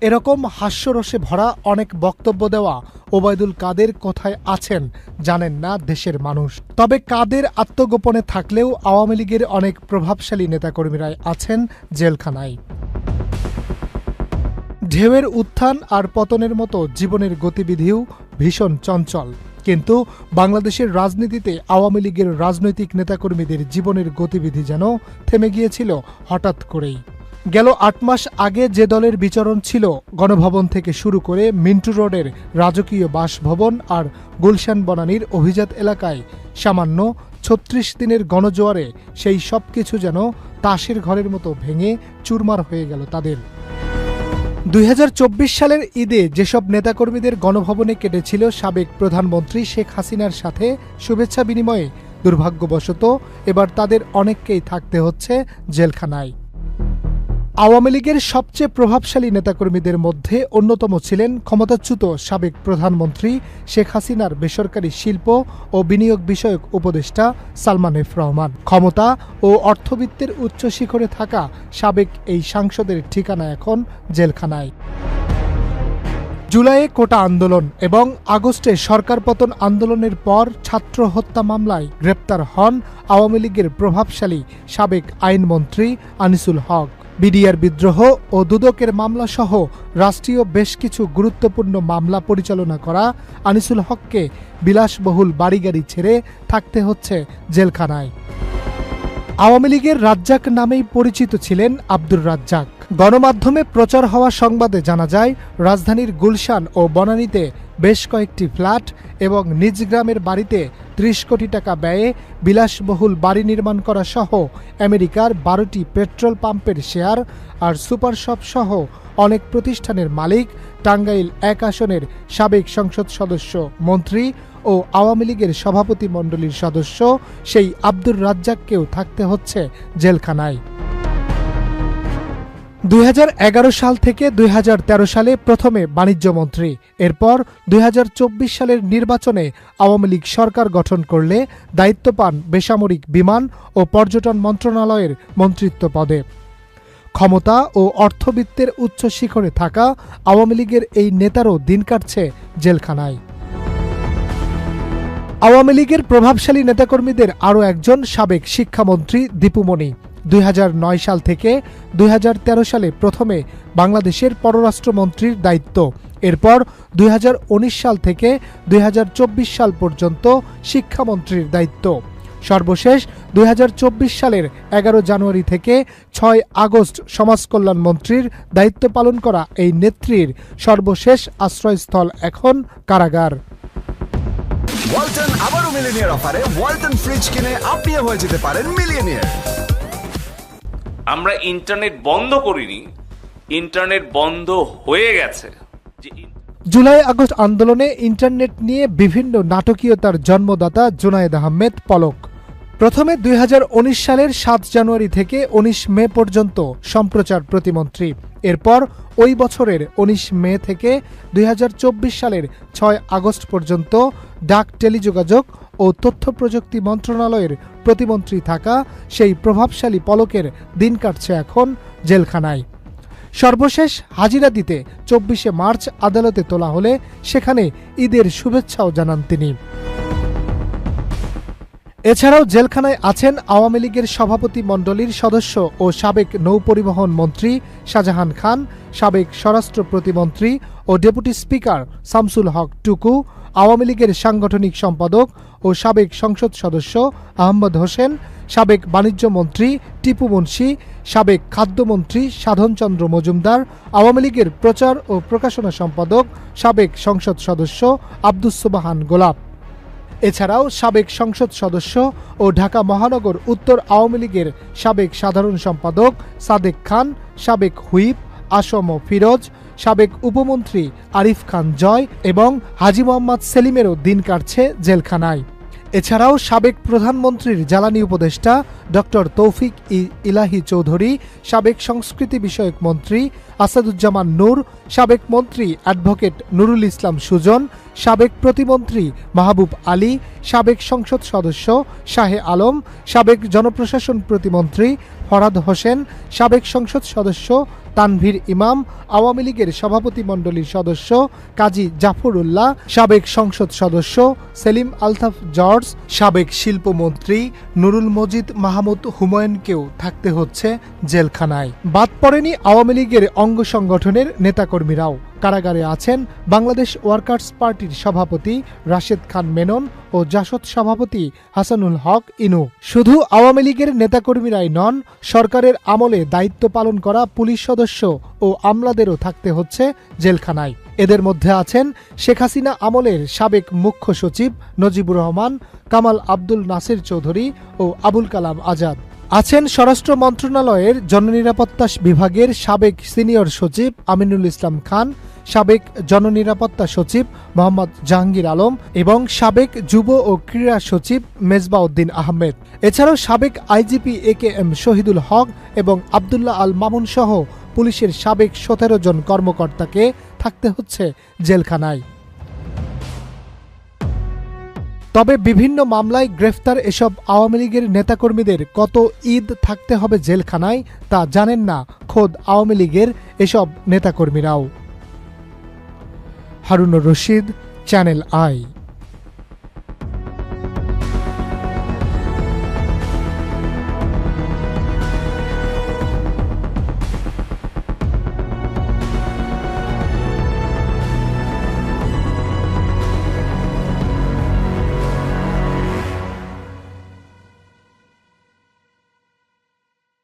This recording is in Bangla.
এরকম হাস্যরসে ভরা অনেক বক্তব্য দেওয়া ওবায়দুল কাদের কোথায় আছেন জানেন না দেশের মানুষ। তবে কাদের আত্মগোপনে থাকলেও আওয়ামী লীগের অনেক প্রভাবশালী নেতাকর্মীরাই আছেন জেলখানায়। ঢেউয়ের উত্থান আর পতনের মতো জীবনের গতিবিধিও ভীষণ চঞ্চল। কিন্তু বাংলাদেশের রাজনীতিতে আওয়ামী লীগের রাজনৈতিক নেতাকর্মীদের জীবনের গতিবিধি যেন থেমে গিয়েছিল হঠাৎ করেই। গেল আট মাস আগে যে দলের বিচরণ ছিল, গণভবন থেকে শুরু করে মিন্টু রোডের রাজকীয় বাসভবন আর গুলশান বনানীর অভিজাত এলাকায় সামান্য ছত্রিশ দিনের গণজোয়ারে সেই সব কিছু যেন তাসের ঘরের মতো ভেঙে চুরমার হয়ে গেল তাদের। দুই হাজার চব্বিশ সালের ঈদে যেসব নেতাকর্মীদের গণভবনে কেটেছিল সাবেক প্রধানমন্ত্রী শেখ হাসিনার সাথে শুভেচ্ছা বিনিময়ে দুর্ভাগ্যবশত এবার তাদের অনেককেই থাকতে হচ্ছে জেলখানায়। আওয়ামী লীগের সবচেয়ে প্রভাবশালী নেতাকর্মীদের মধ্যে অন্যতম ছিলেন ক্ষমতাচ্যুত সাবেক প্রধানমন্ত্রী শেখ হাসিনার বেসরকারি শিল্প ও বিনিয়োগ বিষয়ক উপদেষ্টা সালমান এফ রহমান। ক্ষমতা ও অর্থবিত্তের উচ্চ শিখরে থাকা সাবেক এই সাংসদের ঠিকানা এখন জেলখানায়। জুলাইয়ে কোটা আন্দোলন এবং আগস্টে সরকার পতন আন্দোলনের পর ছাত্র হত্যা মামলায় গ্রেপ্তার হন আওয়ামী লীগের প্রভাবশালী সাবেক আইনমন্ত্রী আনিসুল হক। বিডিআর বিদ্রোহ ও দুদকের মামলাসহ রাষ্ট্রীয় বেশ কিছু গুরুত্বপূর্ণ মামলা পরিচালনা করা আনিসুল হককে বিলাসবহুল বাড়িগাড়ি ছেড়ে থাকতে হচ্ছে জেলখানায়। আওয়ামী লীগের রাজ্জাক নামেই পরিচিত ছিলেন আব্দুর রাজ্জাক। গণমাধ্যমে প্রচার হওয়া সংবাদে জানা যায়, রাজধানীর গুলশান ও বনানীতে বেশ কয়েকটি ফ্ল্যাট এবং নিজ গ্রামের বাড়িতে ত্রিশ কোটি টাকা ব্যয়ে বিলাসবহুল বাড়ি নির্মাণ করা সহ আমেরিকার বারোটি পেট্রোল পাম্পের শেয়ার আর সুপার শপ সহ অনেক প্রতিষ্ঠানের মালিক, টাঙ্গাইল এক আসনের সাবেক সংসদ সদস্য, মন্ত্রী ও আওয়ামী লীগের সভাপতি মণ্ডলীর সদস্য সেই আব্দুর রাজ্জাককেও থাকতে হচ্ছে জেলখানায়। দুই হাজার এগারো সাল থেকে দুই হাজার তেরো সালে প্রথমে বাণিজ্য মন্ত্রী। এরপর দুই হাজার চব্বিশ সালের নির্বাচনে আওয়ামী লীগ সরকার গঠন করলে দায়িত্ব পান বেসামরিক বিমান ও পর্যটন মন্ত্রণালয়ের মন্ত্রিত্ব পদে। ক্ষমতা ও অর্থবিত্তের উচ্চ শিখরে থাকা আওয়ামী লীগের এই নেতারও দিন কাটছে জেলখানায়। আওয়ামী লীগের প্রভাবশালী নেতাকর্মীদের আরও একজন সাবেক শিক্ষামন্ত্রী দীপুমণি। দুই হাজার নয় সাল থেকে দুই হাজার তেরো সালে প্রথমে বাংলাদেশের পররাষ্ট্রমন্ত্রীর দায়িত্ব। এরপর দুই হাজার উনিশ সাল থেকে দুই হাজার চব্বিশ সাল পর্যন্ত শিক্ষামন্ত্রীর দায়িত্ব। সর্বশেষ দুই হাজার চব্বিশ সালের এগারো জানুয়ারি থেকে ছয় আগস্ট সমাজকল্যাণ মন্ত্রীর দায়িত্ব পালন করা এই নেত্রীর সর্বশেষ আশ্রয়স্থল এখন কারাগার। ওয়ালটন আবারও মিলিনিয়ার অফারে ওয়ালটন ফ্রিজ কিনে আপনিও হয়ে যেতে পারেন মিলিয়নিয়ার। আমরা ইন্টারনেট বন্ধ করিনি, ইন্টারনেট বন্ধ হয়ে গেছে জুলাই আগস্ট আন্দোলনে ইন্টারনেট নিয়ে বিভিন্ন নাটকীয়তার জন্মদাতা জুনায়েদ আহমেদ পলক। প্রথমে দুই হাজার উনিশ সালের সাত জানুয়ারি থেকে ১৯ মে পর্যন্ত সম্প্রচার প্রতিমন্ত্রী। এরপর ওই বছরের ১৯ মে থেকে দুই হাজার চব্বিশ সালের ছয় আগস্ট পর্যন্ত ডাক টেলিযোগাযোগ ও তথ্য প্রযুক্তি মন্ত্রণালয়ের প্রতিমন্ত্রী থাকা সেই প্রভাবশালী পলকের দিন কাটছে এখন জেলখানায়। সর্বশেষ হাজিরা দিতে চব্বিশে মার্চ আদালতে তোলা হলে সেখানে ঈদের শুভেচ্ছাও জানান তিনি। এছাড়াও জেলখানায় আছেন আওয়ামী লীগের সভাপতি মণ্ডলীর সদস্য ও সাবেক নৌপরিবহন মন্ত্রী শাহজাহান খান, সাবেক স্বরাষ্ট্র প্রতিমন্ত্রী ও ডেপুটি স্পিকার শামসুল হক টুকু, আওয়ামী লীগের সাংগঠনিক সম্পাদক ও সাবেক সংসদ সদস্য আহমদ হোসেন, সাবেক বাণিজ্য মন্ত্রী টিপু মুন্সি, সাবেক খাদ্যমন্ত্রী সাধনচন্দ্র মজুমদার, আওয়ামী লীগের প্রচার ও প্রকাশনা সম্পাদক সাবেক সংসদ সদস্য আব্দুস সুবাহান গোলাপ। এছাড়াও সাবেক সংসদ সদস্য ও ঢাকা মহানগর উত্তর আওয়ামী লীগের সাবেক সাধারণ সম্পাদক সাদেক খান, সাবেক হুইপ আসম ফিরোজ, সাবেক উপমন্ত্রী আরিফ খান জয় এবং হাজি মোহাম্মদ সেলিমেরও দিন কাটছে জেলখানায়। এছাড়াও সাবেক প্রধানমন্ত্রীর জ্বালানি উপদেষ্টা ডক্টর তৌফিক ইলাহি চৌধুরী, সাবেক সংস্কৃতি বিষয়ক মন্ত্রী আসাদুজ্জামান নূর, সাবেক মন্ত্রী অ্যাডভোকেট নুরুল ইসলাম সুজন, সাবেক প্রতিমন্ত্রী মাহবুব আলী, সাবেক সংসদ সদস্য শাহে আলম, সাবেক জনপ্রশাসন প্রতিমন্ত্রী ফরাদ হোসেন, সাবেক সংসদ সদস্য তানভীর ইমাম, আওয়ামী লীগের সভাপতিমণ্ডলীর সদস্য কাজী জাফরুল্লাহ, সাবেক সংসদ সদস্য সেলিম আলতাফ জর্জ, সাবেক শিল্পমন্ত্রী নুরুল মজিদ মাহমুদ হুমায়ুনকেও থাকতে হচ্ছে জেলখানায়। বাদ পড়েনি আওয়ামী লীগের অঙ্গ সংগঠনের নেতাকর্মীরাও। কারাগারে আছেন বাংলাদেশ ওয়ার্কার্স পার্টির সভাপতি রাশেদ খান মেনন ও জাসদ সভাপতি হাসানুল হক ইনু। শুধু আওয়ামী লীগের নেতাকর্মীরাই নন, সরকারের আমলে দায়িত্ব পালন করা পুলিশ সদস্য ও আমলাদেরও থাকতে হচ্ছে জেলখানায়। এদের মধ্যে আছেন শেখ হাসিনা আমলের সাবেক মুখ্য সচিব নজিবুর রহমান, কামাল আব্দুল নাসির চৌধুরী ও আবুল কালাম আজাদ। আছেন স্বরাষ্ট্র মন্ত্রণালয়ের জননিরাপত্তা বিভাগের সাবেক সিনিয়র সচিব আমিনুল ইসলাম খান সাবেক জননিরাপত্তা সচিব মোহাম্মদ জাহাঙ্গীর আলম এবং সাবেক যুব ও ক্রীড়া সচিব মেজবাউদ্দিন আহমেদ। এছাড়াও সাবেক IGP A K M Shahidul Haque এবং আবদুল্লাহ আল মামুন সহ পুলিশের সাবেক সতেরো জন কর্মকর্তাকে থাকতে হচ্ছে জেলখানায়। তবে বিভিন্ন মামলায় গ্রেফতার এসব আওয়ামী লীগের নেতাকর্মীদের কত ঈদ থাকতে হবে জেলখানায় তা জানেন না খোদ আওয়ামী লীগের এসব নেতাকর্মীরাও। Harunur Rashid channel I